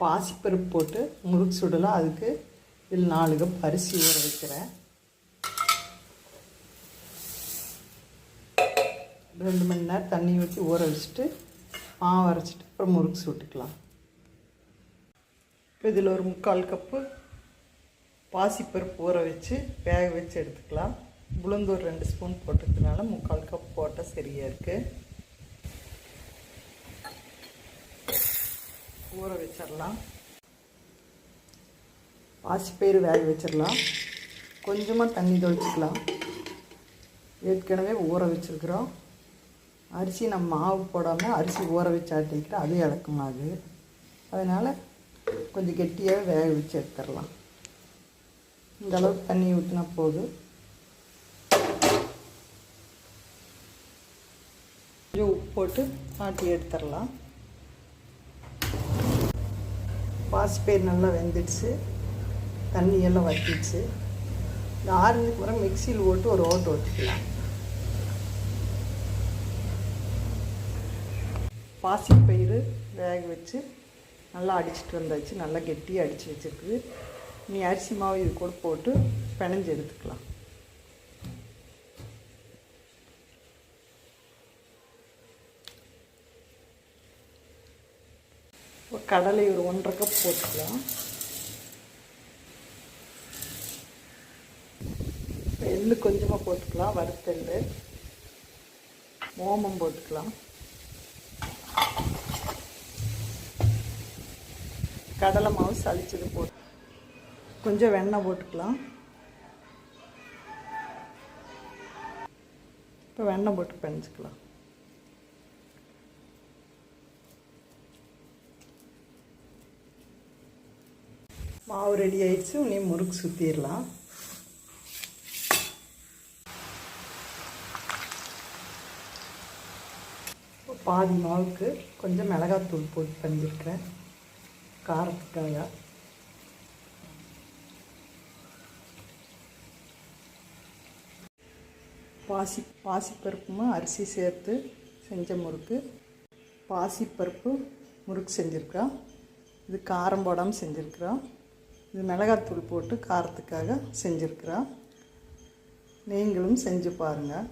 பாசிப்பருப்பு போட்டு முறுக்கு சுடலாம் அதுக்கு இதில் நாலு கப் அரிசி ஊற வைக்கிறேன். ரெண்டு மணி நேரம் தண்ணி ஊற்றி ஊற வச்சுட்டு மாவு அரைச்சிட்டு அப்புறம் முறுக்கு சுட்டுக்கலாம். இப்போ இதில் ஒரு முக்கால் கப்பு பாசிப்பருப்பு ஊற வச்சு வேக வச்சு எடுத்துக்கலாம். உளுந்து ஒரு ரெண்டு ஸ்பூன் போட்டதுனால முக்கால் கப் போட்டால் சரியாக இருக்குது ஊற வச்சிடலாம் பாசிப்பயிறு வேக வச்சிடலாம் கொஞ்சமாக தண்ணி தொழிச்சிக்கலாம் ஏற்கனவே ஊற வச்சுருக்குறோம். அரிசி நம்ம மாவு போடாமல் அரிசி ஊற வச்சு ஆட்டிக்கிட்டு அது இழக்கமாகுது அதனால் கொஞ்சம் கெட்டியாக வேக வச்சு எடுத்துடலாம் இந்த அளவுக்கு தண்ணி ஊற்றினா போதும் கொஞ்சம் உப்பு போட்டு ஆட்டி எடுத்துடலாம் பாசிப்பயிர் நல்லா வெந்துடுச்சு. தண்ணியெல்லாம் வற்றிடுச்சு இந்த ஆறுனுக்கு பிறகு மிக்சியில் போட்டு ஒரு ஓட்டு ஓட்டிக்கலாம். பாசிப்பயிறு வேக வச்சு நல்லா அடிச்சிட்டு வந்தாச்சு. நல்லா கெட்டியாக அடித்து வச்சுருக்குது. நீ அரிசி மாவு இது கூட போட்டு பிணைஞ்சு எடுத்துக்கலாம். கடலை ஒரு ஒன்றரை கப் போட்டுக்கலாம். எள் எள்ளு கொஞ்சமாக போட்டுக்கலாம் வறுத்தல் ஓமம் போட்டுக்கலாம். கடலை மாவு சளிச்சது போட்டு கொஞ்சம் வெண்ணெய் போட்டுக்கலாம். இப்போ வெண்ணெய் போட்டு பிணைஞ்சிக்கலாம் மாவு ரெடி ஆயிடுச்சு. நீ முறுக்கு சுற்றிடலாம் பாதி மாவுக்கு கொஞ்சம் மிளகாத்தூள் போட்டு பண்ணியிருக்கிறேன். காரத்துக்காக. பாசி பாசிப்பருப்பும் அரிசி சேர்த்து செஞ்ச முறுக்கு. பாசிப்பருப்பு முறுக்கு செஞ்சுருக்கிறோம். இது காரம் போடாமல் செஞ்சுருக்குறோம். இது மிளகாத்தூள் போட்டு காரத்துக்காக செஞ்சுருக்குறோம் நீங்களும் செஞ்சு பாருங்கள்